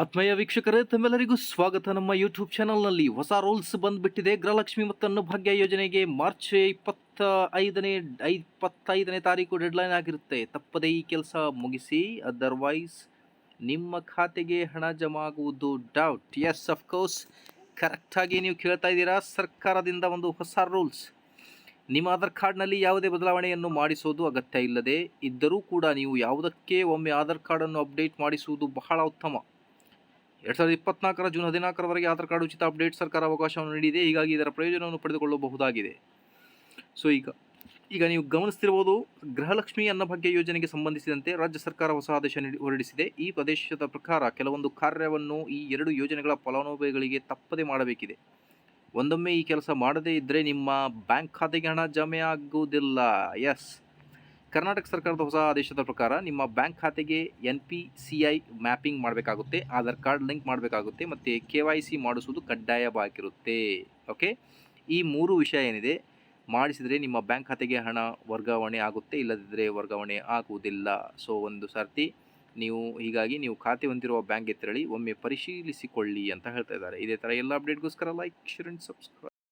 ಆತ್ಮೀಯ ವೀಕ್ಷಕರೇ, ತಮ್ಮೆಲ್ಲರಿಗೂ ಸ್ವಾಗತ. ನಮ್ಮ ಯೂಟ್ಯೂಬ್ ಚಾನಲ್ನಲ್ಲಿ ಹೊಸ ರೂಲ್ಸ್ ಬಂದುಬಿಟ್ಟಿದೆ. ಗೃಹಲಕ್ಷ್ಮಿ ಮತ್ತು ಅನ್ನಭಾಗ್ಯ ಯೋಜನೆಗೆ ಮಾರ್ಚ್ ಇಪ್ಪತ್ತ ಐದನೇ ಇಪ್ಪತ್ತೈದನೇ ತಾರೀಕು ಡೆಡ್ಲೈನ್ ಆಗಿರುತ್ತೆ. ತಪ್ಪದೇ ಈ ಕೆಲಸ ಮುಗಿಸಿ ಅದರ್ವೈಸ್ ನಿಮ್ಮ ಖಾತೆಗೆ ಹಣ ಜಮಾ ಆಗುವುದು ಡೌಟ್ ಎಸ್ ಅಫ್ಕೋರ್ಸ್ ಕರೆಕ್ಟಾಗಿ ನೀವು ಕೇಳ್ತಾ ಇದ್ದೀರಾ? ಸರ್ಕಾರದಿಂದ ಒಂದು ಹೊಸ ರೂಲ್ಸ್ ನಿಮ್ಮ ಆಧಾರ್ ಕಾರ್ಡ್ನಲ್ಲಿ ಯಾವುದೇ ಬದಲಾವಣೆಯನ್ನು ಮಾಡಿಸೋದು ಅಗತ್ಯ ಇಲ್ಲದೆ ಇದ್ದರೂ ಕೂಡ ನೀವು ಯಾವುದಕ್ಕೆ ಒಮ್ಮೆ ಆಧಾರ್ ಕಾರ್ಡನ್ನು ಅಪ್ಡೇಟ್ ಮಾಡಿಸುವುದು ಬಹಳ ಉತ್ತಮ. ಎರಡು ಸಾವಿರದ ಇಪ್ಪತ್ನಾಲ್ಕರ ಜೂನ್ ಹದಿನಾಲ್ಕರವರೆಗೆ ಆಧಾರ್ ಕಾರ್ಡ್ ಉಚಿತ ಅಪ್ಡೇಟ್ ಸರ್ಕಾರ ಅವಕಾಶವನ್ನು ನೀಡಿದೆ. ಹೀಗಾಗಿ ಇದರ ಪ್ರಯೋಜನವನ್ನು ಪಡೆದುಕೊಳ್ಳಬಹುದಾಗಿದೆ. ಸೊ ಈಗ ಈಗ ನೀವು ಗಮನಿಸ್ತಿರ್ಬೋದು, ಗೃಹಲಕ್ಷ್ಮಿ ಅನ್ನಭಾಗ್ಯ ಯೋಜನೆಗೆ ಸಂಬಂಧಿಸಿದಂತೆ ರಾಜ್ಯ ಸರ್ಕಾರ ಹೊಸ ಆದೇಶ ಹೊರಡಿಸಿದೆ. ಈ ಪ್ರದೇಶದ ಪ್ರಕಾರ ಕೆಲವೊಂದು ಕಾರ್ಯವನ್ನು ಈ ಎರಡು ಯೋಜನೆಗಳ ಫಲಾನುಭವಿಗಳಿಗೆ ತಪ್ಪದೇ ಮಾಡಬೇಕಿದೆ. ಒಂದೊಮ್ಮೆ ಈ ಕೆಲಸ ಮಾಡದೇ ಇದ್ದರೆ ನಿಮ್ಮ ಬ್ಯಾಂಕ್ ಖಾತೆಗೆ ಹಣ ಜಮೆ ಆಗುವುದಿಲ್ಲ. ಎಸ್ ಕರ್ನಾಟಕ ಸರ್ಕಾರದ ಹೊಸ ಆದೇಶದ ಪ್ರಕಾರ ನಿಮ್ಮ ಬ್ಯಾಂಕ್ ಖಾತೆಗೆ N P C I mapping ಮಾಡಬೇಕಾಗುತ್ತೆ, ಆಧಾರ್ ಕಾರ್ಡ್ ಲಿಂಕ್ ಮಾಡಬೇಕಾಗುತ್ತೆ ಮತ್ತು ಕೆ ವೈ ಸಿ ಮಾಡಿಸುವುದು ಕಡ್ಡಾಯವಾಗಿರುತ್ತೆ. ಓಕೆ? ಈ ಮೂರು ವಿಷಯ ಏನಿದೆ? ಮಾಡಿಸಿದರೆ ನಿಮ್ಮ ಬ್ಯಾಂಕ್ ಖಾತೆಗೆ ಹಣ ವರ್ಗಾವಣೆ ಆಗುತ್ತೆ ಇಲ್ಲದಿದ್ದರೆ ವರ್ಗಾವಣೆ ಆಗುವುದಿಲ್ಲ. ಸೊ ಒಂದು ಸರ್ತಿ ನೀವು ಹೀಗಾಗಿ ನೀವು ಖಾತೆ ಹೊಂದಿರುವ ಬ್ಯಾಂಕ್ಗೆ ತೆರಳಿ ಒಮ್ಮೆ ಪರಿಶೀಲಿಸಿಕೊಳ್ಳಿ ಅಂತ ಹೇಳ್ತಾ ಇದ್ದಾರೆ. ಇದೇ ಥರ ಎಲ್ಲ ಅಪ್ಡೇಟ್ಗೋಸ್ಕರ ಲೈಕ್ ಶೇರ್ ಆ್ಯಂಡ್ ಸಬ್ಸ್ಕ್ರೈಬ್